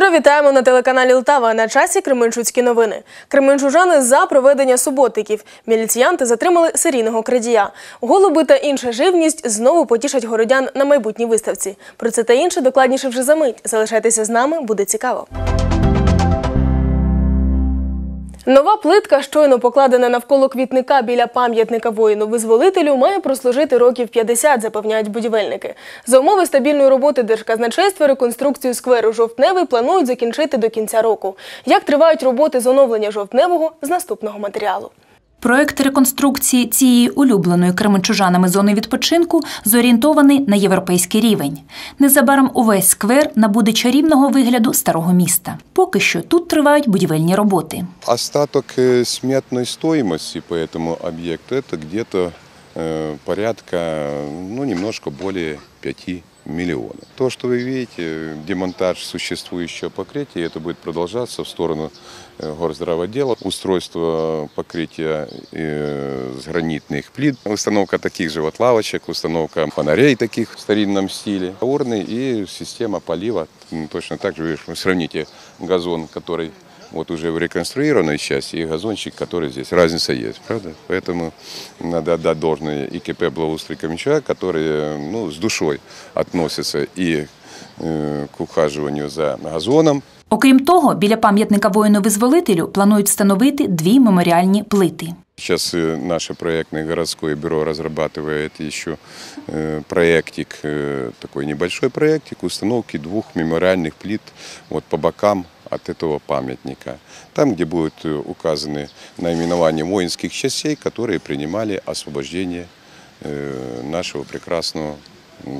Щиро вітаємо на телеканалі Лтава. На часі Кременчуцькі новини. Кременчужани за проведення суботників. Міліціянти затримали серійного крадія. Голуби та інша живність знову потішать городян на майбутній виставці. Про це та інше докладніше вже за мить. Залишайтеся з нами, буде цікаво. Нова плитка, щойно покладена навколо квітника біля пам'ятника воїну-визволителю, має прослужити років 50, запевняють будівельники. За умови стабільної роботи Держказначейства реконструкцію скверу Жовтневий планують закінчити до кінця року. Як тривають роботи з оновлення Жовтневого з наступного матеріалу? Проект реконструкції цієї улюбленої кременчужанами зони відпочинку зорієнтований на європейський рівень. Незабаром увесь сквер набуде чарівного вигляду старого міста. Поки що тут тривають будівельні роботи. Остаток э, сметной стоимости по этому объекту это где-то э, порядка, ну, немножко более 5 миллионов. То, что вы видите, э, демонтаж существующего покрытия, это будет продолжаться в сторону э, горздравотдела. Устройство покрытия э, с гранитных плит, установка таких же вот лавочек, установка фонарей таких в старинном стиле, урны и система полива. М, Точно так же вы сравните газон, который вот уже в реконструированной части и газончик, который здесь. Разница есть, правда? Поэтому надо отдать должное и КП «Благоустрой Каменчука», которые ну, с душой относятся и э, к ухаживанию за газоном, Окрім того, біля пам'ятника воїну-визволителю планують встановити дві меморіальні плити. Сейчас э, наше проектное городское бюро разрабатывает еще э, проектик, э, такой небольшой проектик установки двух мемориальных плит вот по бокам от этого памятника. Там, где будут э, указаны наименования воинских частей, которые принимали освобождение э, нашего прекрасного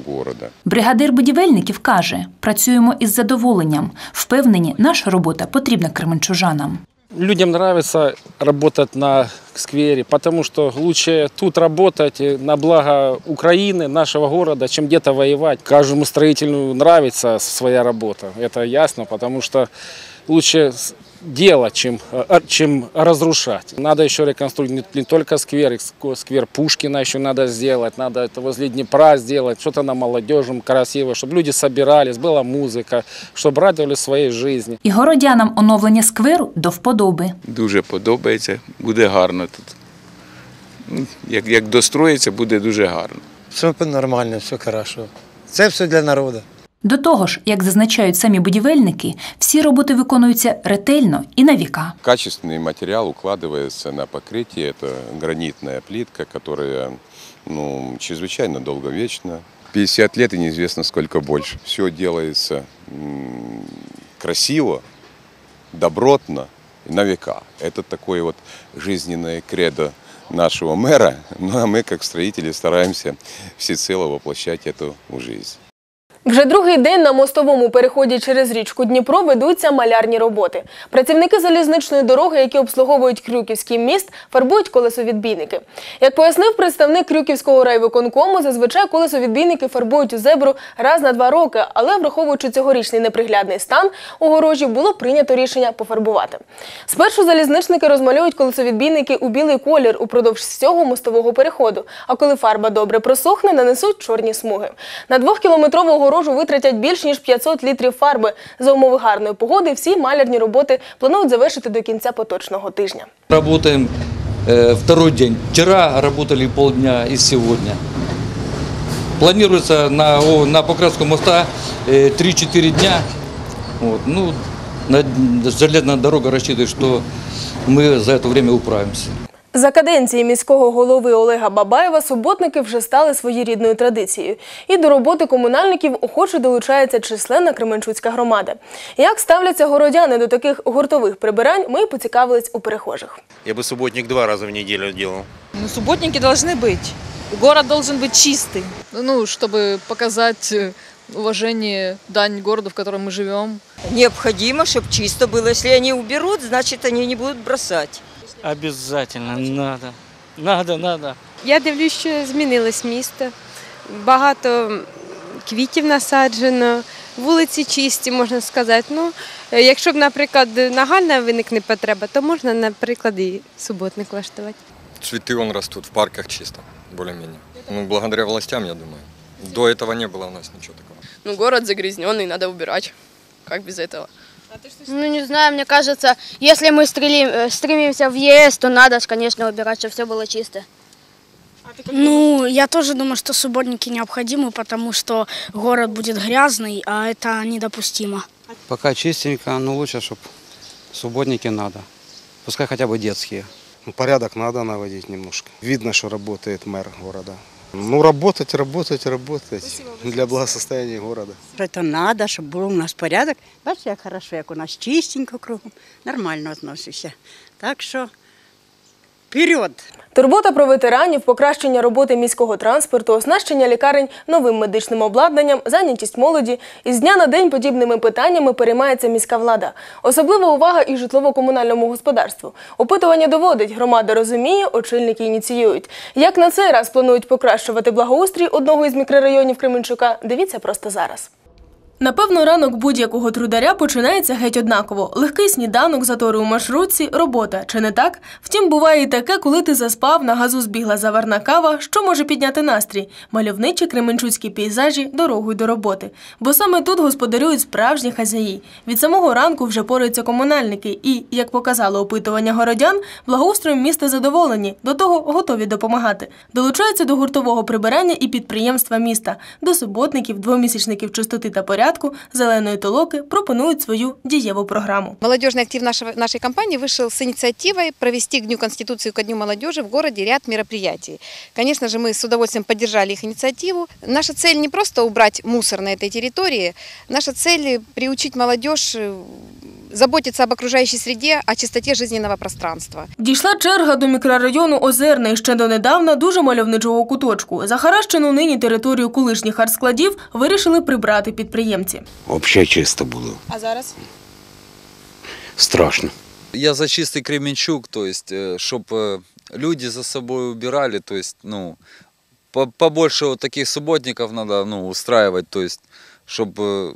города. Бригадир будівельників каже: працюємо із задоволенням. Впевнені, наша робота потрібна кременчужанам. Людям нравится работать на сквере, потому что лучше тут работать э, на благо Украины, нашего города, чем где-то воевать. Каждому строителю нравится своя работа, это ясно, потому что лучше с- делать, чем, э, а- чем разрушать. Надо еще реконструировать не- не только сквер, и ск- сквер Пушкина еще надо сделать, надо это возле Днепра сделать, что-то на молодежном красиво, чтобы люди собирались, была музыка, чтобы радовали своей жизни. І городянам оновлення скверу до вподоби. Дуже подобається, буде гарно тут. Ну, Як, як достроїться, буде дуже гарно. Все нормально, все хорошо. Це все для народу. До того ж, як зазначають самі будівельники, всі роботи виконуються ретельно і на віка. Качественный материал укладывается на покрытие. Это гранитная плитка, которая ну, чрезвычайно долговечна. 50 лет и неизвестно сколько больше. Все делается м, красиво, добротно и на века. Это такое вот жизненное кредо нашего мэра. Ну а мы, как строители, стараемся всецело воплощать это в жизнь. Вже другий день на мостовому переході через річку Дніпро ведуться малярні роботи. Працівники залізничної дороги, які обслуговують Крюківський міст, фарбують колесовідбійники. Як пояснив представник Крюківського райвиконкому, зазвичай колесовідбійники фарбують у зебру раз на два роки, але враховуючи цьогорічний неприглядний стан огорожі, було прийнято рішення пофарбувати. Спершу залізничники розмалюють колесовідбійники у білий колір упродовж всього мостового переходу. А коли фарба добре просохне, нанесуть чорні смуги. На двохкілометрову огорожу витратять більш ніж 500 літрів фарби. За умови гарної погоди всі малярні роботи планують завершити до кінця поточного тижня. Работаем э, второй день. Вчера работали полдня и сегодня. Планируется на, о, на покраску моста э, 3-4 дня. Вот. Ну, на, железная дорога рассчитывает, что мы за это время управимся. За каденції міського голови Олега Бабаєва суботники вже стали своєрідною традицією. І до роботи комунальників охоче долучається численна Кременчуцька громада. Як ставляться городяни до таких гуртових прибирань, ми поцікавились у перехожих. Я бы субботник два раза в неделю делал. Ну, субботники должны быть. Город должен быть чистый. ну, чтобы показать э, уважение, дань городу, в котором мы живем. Необходимо, чтобы чисто было. Если они уберут, значит, они не будут бросать. Обязательно, надо. Надо, надо. Я дивлюсь, що змінилось місто. Багато квітів насаджено, вулиці чисті, можна сказати. Ну, е, якщо б, наприклад, нагальна виникне потреба, то можна, наприклад, і суботник влаштувати. Цветы вон растут, в парках чисто, более-менее. Ну, благодаря властям, я думаю. До этого не было у нас ничего такого. Ну, город загрязненный, надо убирать. Как без этого? Ну, не знаю, мне кажется, если мы стрелим, э, стремимся в ЕС, то надо, ж, конечно, убирать, чтобы все было чисто. Ну, я тоже думаю, что субботники необходимы, потому что город будет грязный, а это недопустимо. Пока чистенько, но лучше, чтобы субботники надо. Пускай хотя бы детские. Ну, порядок надо наводить немножко. Видно, что работает мэр города. Ну, работать, работать, работать для благосостояния города. Это надо, щоб був у нас порядок. Бачите, як хорошо, як у нас чистенько кругом. Нормально относишся. Так що вперед! Турбота про ветеранів, покращення роботи міського транспорту, оснащення лікарень новим медичним обладнанням, зайнятість молоді. Із дня на день подібними питаннями переймається міська влада. Особлива увага і житлово-комунальному господарству. Опитування доводить, громада розуміє, очільники ініціюють. Як на цей раз планують покращувати благоустрій одного із мікрорайонів Кременчука, дивіться просто зараз. Напевно, ранок будь-якого трударя починається геть однаково. Легкий сніданок, затори у маршрутці, робота. Чи не так? Втім, буває і таке, коли ти заспав, на газу збігла заварна кава, що може підняти настрій. Мальовничі кременчуцькі пейзажі дорогою до роботи. Бо саме тут господарюють справжні хазяї. Від самого ранку вже пораються комунальники і, як показало опитування городян, благоустроєм міста задоволені, до того готові допомагати. Долучаються до гуртового прибирання і підприємства міста, до суботників, двомісячників чистоти та порядку, зеленої толоки пропонують свою дієву програму. Молодежный актив нашего, нашей компании вышел с инициативой провести к Дню Конституции, ко Дню молодежи в городе ряд мероприятий. Конечно же, мы с удовольствием поддержали их инициативу. Наша цель не просто убрать мусор на этой территории, наша цель приучить молодежь э, заботиться об окружающей среде, о чистоте жизненного пространства. Дійшла черга до мікрорайону Озерне і ще донедавна дуже мальовничого куточку. Захаращену нині територію колишніх артскладів вирішили прибрати підприємці. Взагалі чисто було. А зараз? Страшно. Я за чистый Кременчук, то есть, чтобы люди за собой убирали, то есть, ну, по- побольше вот таких субботников надо, ну, устраивать, то есть, чтобы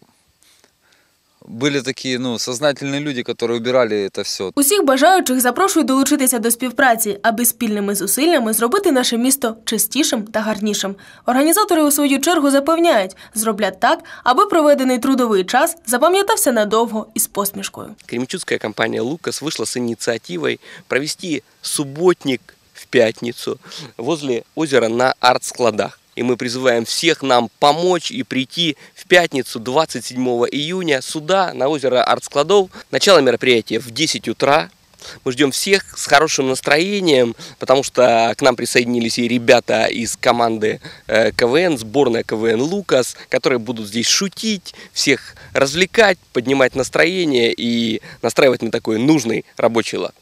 были такие, ну, сознательные люди, которые убирали это все. Усіх бажаючих запрошую долучитися до співпраці, аби спільними зусиллями зробити наше місто чистішим та гарнішим. Організатори у свою чергу запевняють, зроблять так, аби проведений трудовий час запам'ятався надовго і з посмішкою. Кременчуцкая компания «Лукас» вышла с инициативой провести субботник в пятницу возле озера на арт-складах. И мы призываем всех нам помочь и прийти в пятницу 27 июня сюда, на озеро арт-складов. Начало мероприятия в 10 утра. Мы ждем всех с хорошим настроением, потому что к нам присоединились и ребята из команды э, КВН, сборная КВН «Лукас», которые будут здесь шутить, всех развлекать, поднимать настроение и настраивать на такой нужный рабочий лад.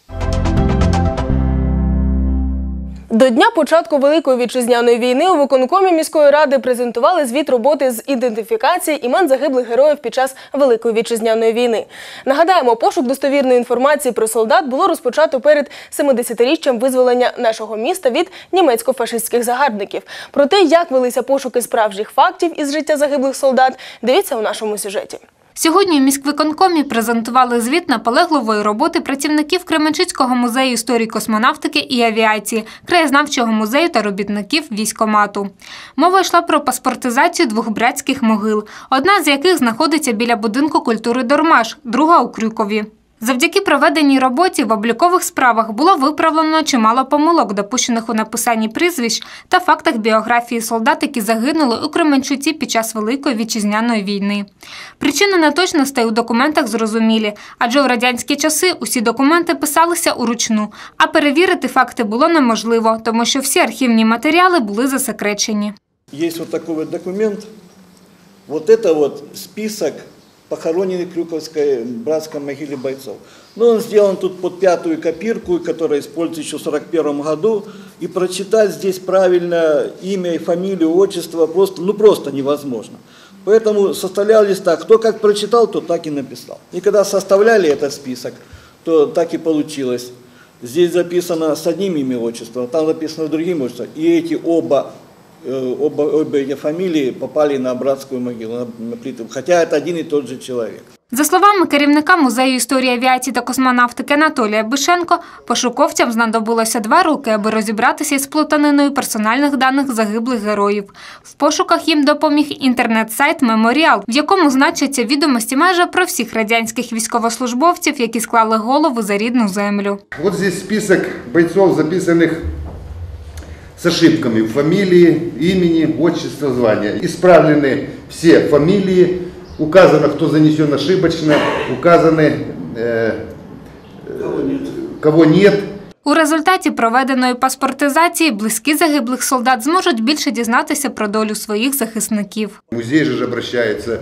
До дня початку Великої вітчизняної війни у виконкомі міської ради презентували звіт роботи з ідентифікації імен загиблих героїв під час Великої вітчизняної війни. Нагадаємо, пошук достовірної інформації про солдат було розпочато перед 70-річчям визволення нашого міста від німецько-фашистських загарбників. Про те, як велися пошуки справжніх фактів із життя загиблих солдат, дивіться у нашому сюжеті. Сьогодні у міськвиконкомі презентували звіт наполегливої роботи працівників Кременчуцького музею історії космонавтики і авіації, краєзнавчого музею та робітників військомату. Мова йшла про паспортизацію двох братських могил, одна з яких знаходиться біля будинку культури Дормаш, друга у Крюкові. Завдяки проведеній роботі в облікових справах було виправлено чимало помилок, допущених у написанні прізвищ та фактах біографії солдат, які загинули у Кременчуці під час Великої вітчизняної війни. Причини неточностей у документах зрозумілі, адже у радянські часи усі документи писалися уручну, а перевірити факти було неможливо, тому що всі архівні матеріали були засекречені. Вот такой вот документ. Это вот список похороненных в Крюковской братской могиле бойцов. Но он сделан тут под пятую копирку, которая используется еще в 1941 году. И прочитать здесь правильно имя и фамилию, отчество просто, ну просто невозможно. Поэтому составлялись так, кто как прочитал, то так и написал. И когда составляли этот список, то так и получилось. Здесь записано с одним имя отчеством, там написано с другим отчеством. И эти оба оба, обе эти фамилии попали на братскую могилу, на, на плиту. Хотя это один и тот же человек. За словами керівника музею історії авіації та космонавтики Анатолія Бишенко, пошуковцям знадобилося два роки, аби розібратися із плутаниною персональних даних загиблих героїв. В пошуках їм допоміг інтернет-сайт Меморіал, в якому значаться відомості майже про всіх радянських військовослужбовців, які склали голову за рідну землю. Вот здесь список бойцов, записанных с ошибками в фамилии, имени, отчество, звания. Исправлены все фамилии, указано, кто занесен ошибочно, указаны, э, э, кого нет. У результаті проведеної паспортизації близькі загиблих солдат зможуть більше дізнатися про долю своїх захисників. В музей же обращаются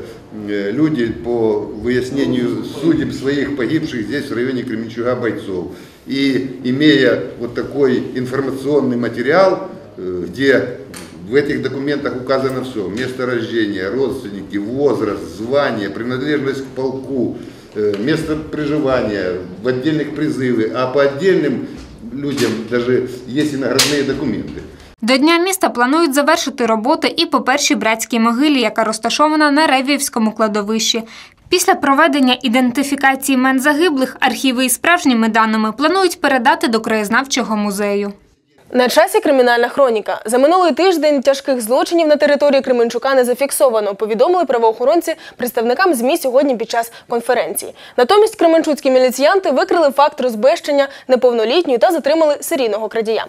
э, люди по выяснению судеб своих погибших здесь, в районе Кременчуга, бойцов. И имея вот такой информационный материал, э, где в этих документах указано все, место рождения, родственники, возраст, звание, принадлежность к полку, э, место проживания, в отдельных призывы, а по отдельным людям даже есть и наградные документы. До Дня міста планують завершити роботи і по першій братській могилі, яка розташована на Ревіївському кладовищі. Після проведення ідентифікації мен загиблих архіви із справжніми даними планують передати до краєзнавчого музею. На часі кримінальна хроніка. За минулий тиждень тяжких злочинів на території Кременчука не зафіксовано, повідомили правоохоронці представникам ЗМІ сьогодні під час конференції. Натомість кременчуцькі міліціянти викрили факт розбещення неповнолітньої та затримали серійного крадія.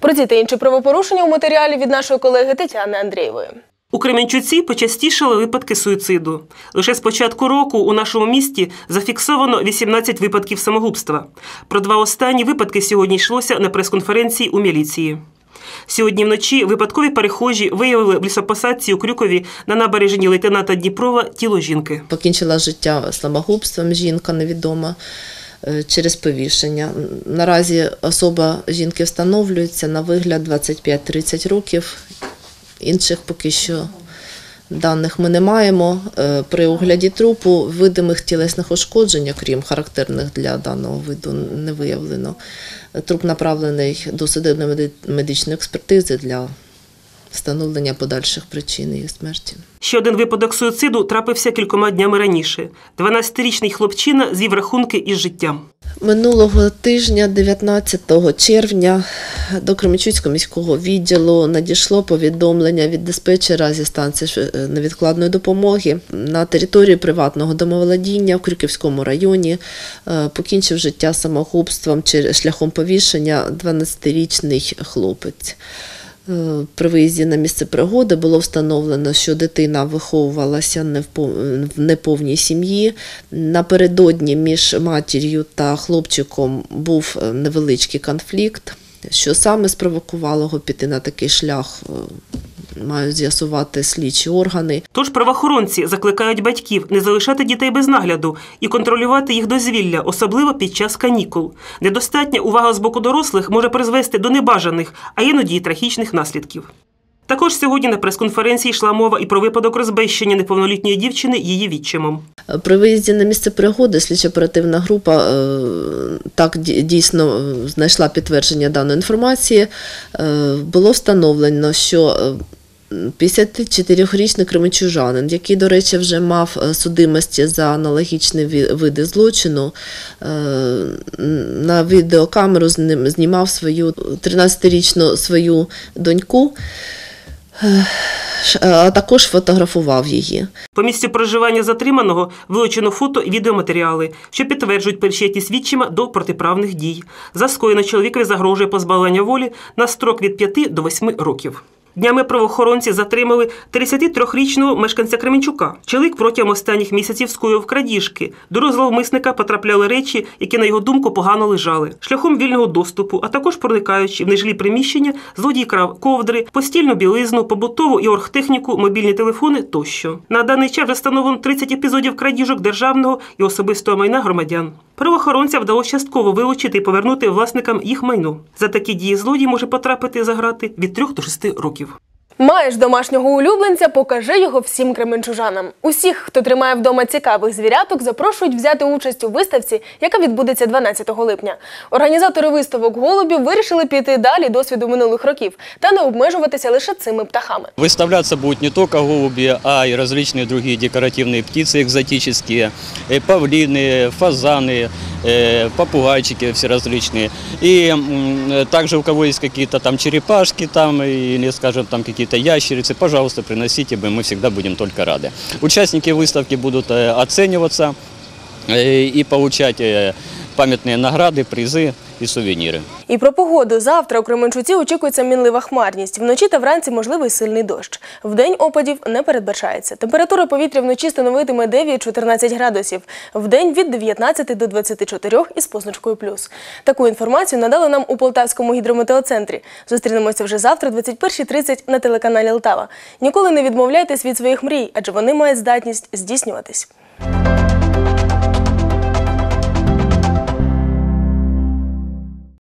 Про ці та інші правопорушення у матеріалі від нашої колеги Тетяни Андрієвої. У Кременчуці почастішали випадки суїциду. Лише з початку року у нашому місті зафіксовано 18 випадків самогубства. Про два останні випадки сьогодні йшлося на прес-конференції у міліції. Сьогодні вночі випадкові перехожі виявили в лісопосадці у Крюкові на набережні лейтенанта Дніпрова тіло жінки. Покінчила життя самогубством жінка невідома е, через повішення. Наразі особа жінки встановлюється на вигляд 25-30 років. Інших поки що даних ми не маємо. Е, При огляді трупу видимих тілесних ушкоджень, крім характерних для даного виду, не виявлено. Труп направлений до судебної медичної експертизи для встановлення подальших причин її смерті. Ще один випадок суїциду трапився кількома днями раніше. 12-річний хлопчина звів рахунки із життям. Минулого тижня, 19 червня, до Кременчуцького міського відділу надійшло повідомлення від диспетчера зі станції невідкладної допомоги на території приватного домоволодіння в Крюківському районі. е, Покінчив життя самогубством через шляхом повішення 12-річний хлопець. Е, При виїзді на місце пригоди було встановлено, що дитина виховувалася в пов- неповній сім'ї. Напередодні між матір'ю та хлопчиком був е, невеличкий конфлікт. Що саме спровокувало його піти на такий шлях, е, мають з'ясувати слідчі органи. Тож правоохоронці закликають батьків не залишати дітей без нагляду і контролювати їх дозвілля, особливо під час канікул. Недостатня увага з боку дорослих може призвести до небажаних, а іноді й трагічних наслідків. Також сьогодні на прес-конференції йшла мова і про випадок розбещення неповнолітньої дівчини її відчимом. При виїзді на місце пригоди слідчо-оперативна група е, так дійсно е, знайшла підтвердження даної інформації. Е, Було встановлено, що е, 54-річний кременчужанин, який, до речі, вже мав судимості за аналогічні види злочину, на відеокамеру знімав свою 13-річну свою доньку, а також фотографував її. По місці проживання затриманого вилучено фото і відеоматеріали, що підтверджують причетність свідчима до протиправних дій. За скоєно чоловікові загрожує позбавлення волі на строк від 5 до 8 років. Днями правоохоронці затримали 33-річного мешканця Кременчука. Чоловік протягом останніх місяців скоїв крадіжки. До рук зловмисника потрапляли речі, які, на його думку, погано лежали. Шляхом вільного доступу, а також проникаючи в нежилі приміщення, злодій крав ковдри, постільну білизну, побутову і оргтехніку, мобільні телефони тощо. На даний час встановлено 30 епізодів крадіжок державного і особистого майна громадян. Правоохоронцям вдалося частково вилучити і повернути власникам їх майно. За такі дії злодій може потрапити за грати від 3 до 6 років. Маєш домашнього улюбленця, покажи його всім кременчужанам. Усіх, хто тримає вдома цікавих звіряток, запрошують взяти участь у виставці, яка відбудеться 12 липня. Організатори виставок голубів вирішили піти далі досвіду минулих років та не обмежуватися лише цими птахами. Выставляться будут не только голуби, а и различные другие декоративные птицы экзотические, э, павлины, фазаны, э, попугайчики все различные. И м, э, также у кого есть какие-то там черепашки там или, скажем, там какие-то ящерицы, пожалуйста, приносите, мы всегда будем только рады. Участники выставки будут э, оцениваться э, и получать э, памятные награды, призы и сувениры. І про погоду завтра у Кременчуці очікується мінлива хмарність. Вночі та вранці можливий сильний дощ. Вдень опадів не передбачається. Температура повітря вночі становитиме 9-14 градусів. Вдень від 19 до 24 із позначкою плюс. Таку інформацію надали нам у Полтавському гідрометеоцентрі. Зустрінемося вже завтра, 21.30 на телеканалі Лтава. Ніколи не відмовляйтесь від своїх мрій, адже вони мають здатність здійснюватись.